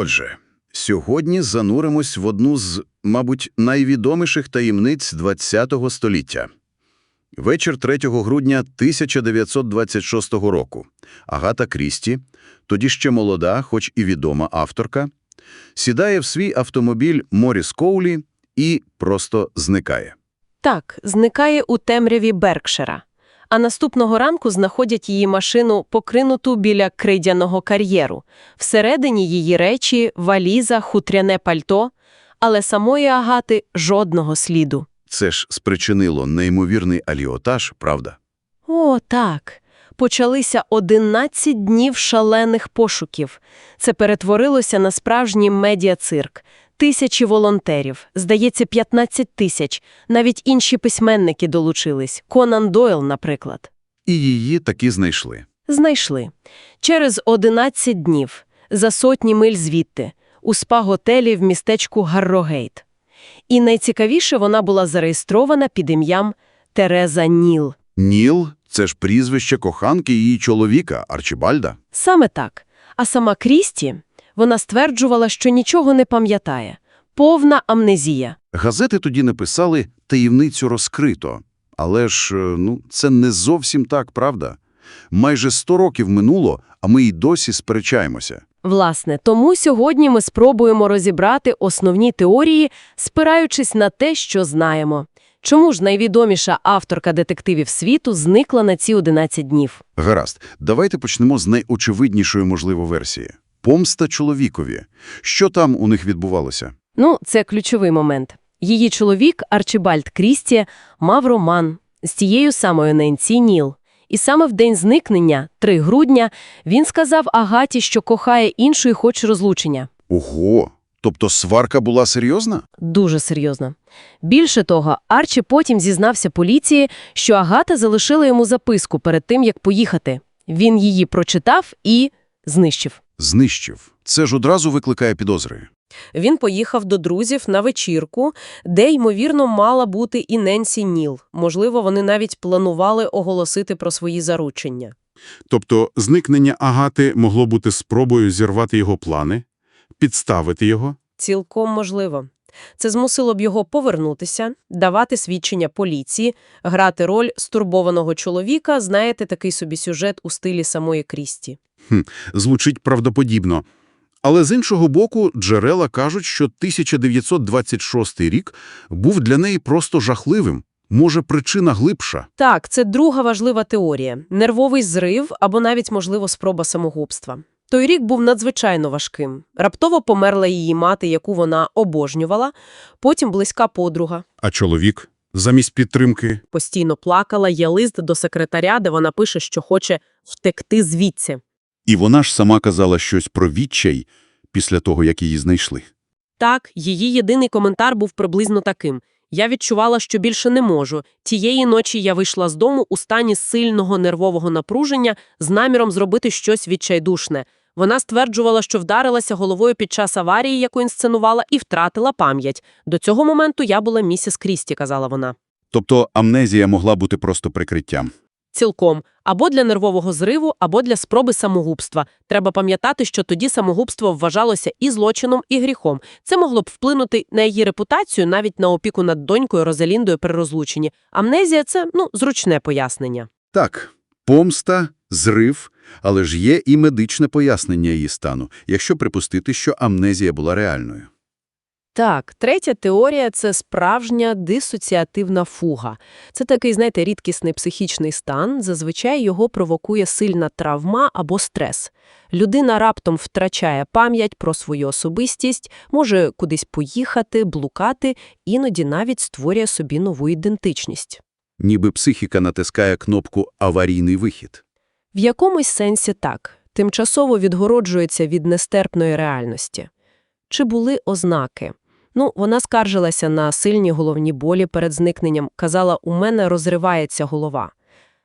Отже, сьогодні зануримось в одну з, мабуть, найвідоміших таємниць ХХ століття. Вечір 3 грудня 1926 року. Агата Крісті, тоді ще молода, хоч і відома авторка, сідає в свій автомобіль Моріс Коулі і просто зникає. Так, зникає у темряві Беркшира. А наступного ранку знаходять її машину, покринуту біля крейдяного кар'єру. Всередині її речі, валіза, хутряне пальто, але самої Агати жодного сліду. Це ж спричинило неймовірний аліотаж, правда? О, так. Почалися 11 днів шалених пошуків. Це перетворилося на справжній медіацирк. Тисячі волонтерів, здається, 15 тисяч. Навіть інші письменники долучились. Конан Дойл, наприклад. І її таки знайшли. Знайшли. Через 11 днів, за сотні миль звідти, у спа-готелі в містечку Гаррогейт. І найцікавіше, вона була зареєстрована під ім'ям Тереза Ніл. Ніл – це ж прізвище коханки її чоловіка, Арчибальда. Саме так. А сама Крісті, вона стверджувала, що нічого не пам'ятає. Повна амнезія. Газети тоді написали «таємницю розкрито». Але ж, е, ну, це не зовсім так, правда? Майже 100 років минуло, а ми й досі сперечаємося. Власне, тому сьогодні ми спробуємо розібрати основні теорії, спираючись на те, що знаємо. Чому ж найвідоміша авторка детективів світу зникла на ці 11 днів? Гаразд, давайте почнемо з найочевиднішої, можливо, версії. Помста чоловікові. Що там у них відбувалося? Ну, це ключовий момент. Її чоловік, Арчибальд Крісті, мав роман з тією самою Ненсі Ніл. І саме в день зникнення, 3 грудня, він сказав Агаті, що кохає іншу і хоче розлучення. Ого! Тобто сварка була серйозна? Дуже серйозно. Більше того, Арчі потім зізнався поліції, що Агата залишила йому записку перед тим, як поїхати. Він її прочитав і знищив. Знищив. Це ж одразу викликає підозри. Він поїхав до друзів на вечірку, де, ймовірно, мала бути і Ненсі Ніл. Можливо, вони навіть планували оголосити про свої заручення. Тобто зникнення Агати могло бути спробою зірвати його плани, підставити його? Цілком можливо. Це змусило б його повернутися, давати свідчення поліції, грати роль стурбованого чоловіка, знаєте, такий собі сюжет у стилі самої Крісті. Звучить правдоподібно. Але з іншого боку, джерела кажуть, що 1926 рік був для неї просто жахливим. Може, причина глибша? Так, це друга важлива теорія – нервовий зрив або навіть, можливо, спроба самогубства. Той рік був надзвичайно важким. Раптово померла її мати, яку вона обожнювала, потім близька подруга. А чоловік? Замість підтримки? Постійно плакала, є лист до секретаря, де вона пише, що хоче втекти звідси. І вона ж сама казала щось про відчай після того, як її знайшли. Так, її єдиний коментар був приблизно таким. Я відчувала, що більше не можу. Тієї ночі я вийшла з дому у стані сильного нервового напруження з наміром зробити щось відчайдушне. Вона стверджувала, що вдарилася головою під час аварії, яку інсценувала, і втратила пам'ять. До цього моменту я була місіс Крісті, казала вона. Тобто амнезія могла бути просто прикриттям. Цілком. Або для нервового зриву, або для спроби самогубства. Треба пам'ятати, що тоді самогубство вважалося і злочином, і гріхом. Це могло б вплинути на її репутацію, навіть на опіку над донькою Розаліндою при розлученні. Амнезія – це, ну, зручне пояснення. Так, помста, зрив, але ж є і медичне пояснення її стану, якщо припустити, що амнезія була реальною. Так, третя теорія – це справжня дисоціативна фуга. Це такий, знаєте, рідкісний психічний стан, зазвичай його провокує сильна травма або стрес. Людина раптом втрачає пам'ять про свою особистість, може кудись поїхати, блукати, іноді навіть створює собі нову ідентичність. Ніби психіка натискає кнопку «аварійний вихід». В якомусь сенсі так, тимчасово відгороджується від нестерпної реальності. Чи були ознаки? Ну, вона скаржилася на сильні головні болі перед зникненням, казала, у мене розривається голова.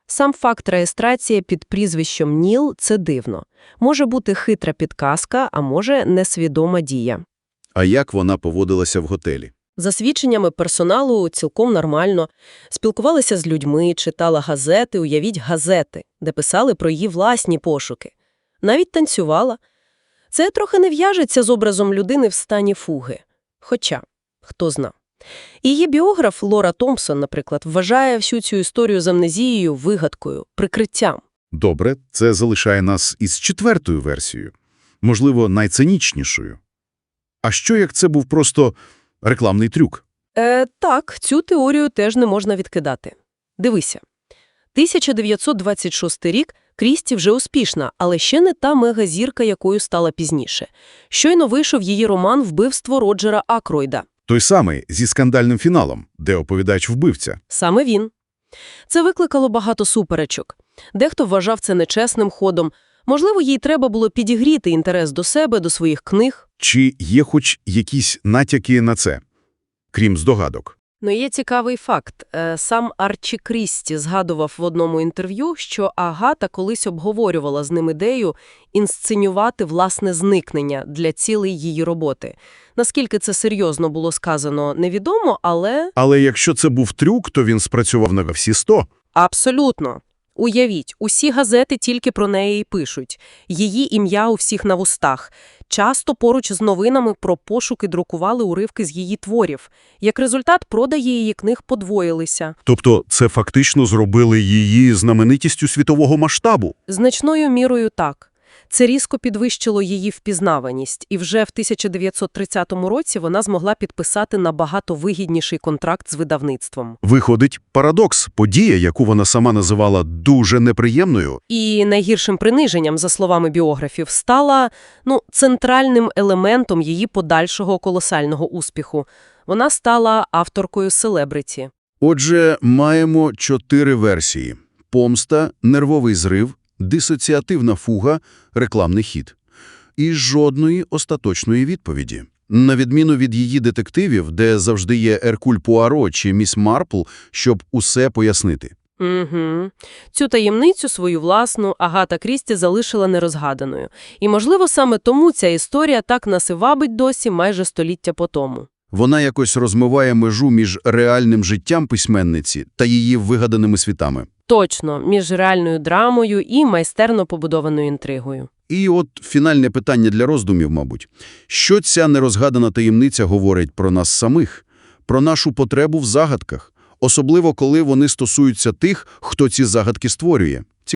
Сам факт реєстрації під прізвищем Ніл – це дивно. Може бути хитра підказка, а може несвідома дія. А як вона поводилася в готелі? За свідченнями персоналу цілком нормально. Спілкувалася з людьми, читала газети, уявіть газети, де писали про її власні пошуки. Навіть танцювала. Це трохи не в'яжеться з образом людини в стані фуги. Хоча, хто зна. Її біограф Лора Томпсон, наприклад, вважає всю цю історію з амнезією вигадкою, прикриттям. Добре, це залишає нас із четвертою версією, можливо, найцинічнішою. А що, як це був просто рекламний трюк? Е, так, цю теорію теж не можна відкидати. Дивися. 1926 рік Крісті вже успішна, але ще не та мегазірка, якою стала пізніше. Щойно вийшов її роман «Вбивство Роджера Акройда». Той самий, зі скандальним фіналом, де оповідач вбивця. Саме він. Це викликало багато суперечок. Дехто вважав це нечесним ходом. Можливо, їй треба було підігріти інтерес до себе, до своїх книг. Чи є хоч якісь натяки на це, крім здогадок? Ну, є цікавий факт. Е, Сам Арчі Крісті згадував в одному інтерв'ю, що Агата колись обговорювала з ним ідею інсценювати власне зникнення для цілей її роботи. Наскільки це серйозно було сказано, невідомо, але Але якщо це був трюк, то він спрацював на всі сто. абсолютно. Уявіть, усі газети тільки про неї й пишуть. Її ім'я у всіх на вустах. Часто поруч з новинами про пошуки друкували уривки з її творів. Як результат, продаї її книг подвоїлися. Тобто це фактично зробили її знаменитістю світового масштабу. Значною мірою так. Це різко підвищило її впізнаваність, і вже в 1930 році вона змогла підписати набагато вигідніший контракт з видавництвом. Виходить парадокс, подія, яку вона сама називала дуже неприємною, І найгіршим приниженням, за словами біографів, стала ну, центральним елементом її подальшого колосального успіху. Вона стала авторкою селебриті. Отже, маємо чотири версії. Помста, нервовий зрив, дисоціативна фуга, рекламний хід. І жодної остаточної відповіді. На відміну від її детективів, де завжди є Еркуль Пуаро чи міс Марпл, щоб усе пояснити. Угу. Цю таємницю свою власну Агата Крісті залишила нерозгаданою. І, можливо, саме тому ця історія так нас і вабить досі майже століття по тому. Вона якось розмиває межу між реальним життям письменниці та її вигаданими світами. Точно, між реальною драмою і майстерно побудованою інтригою. І от фінальне питання для роздумів, мабуть. Що ця нерозгадана таємниця говорить про нас самих, про нашу потребу в загадках, особливо коли вони стосуються тих, хто ці загадки створює?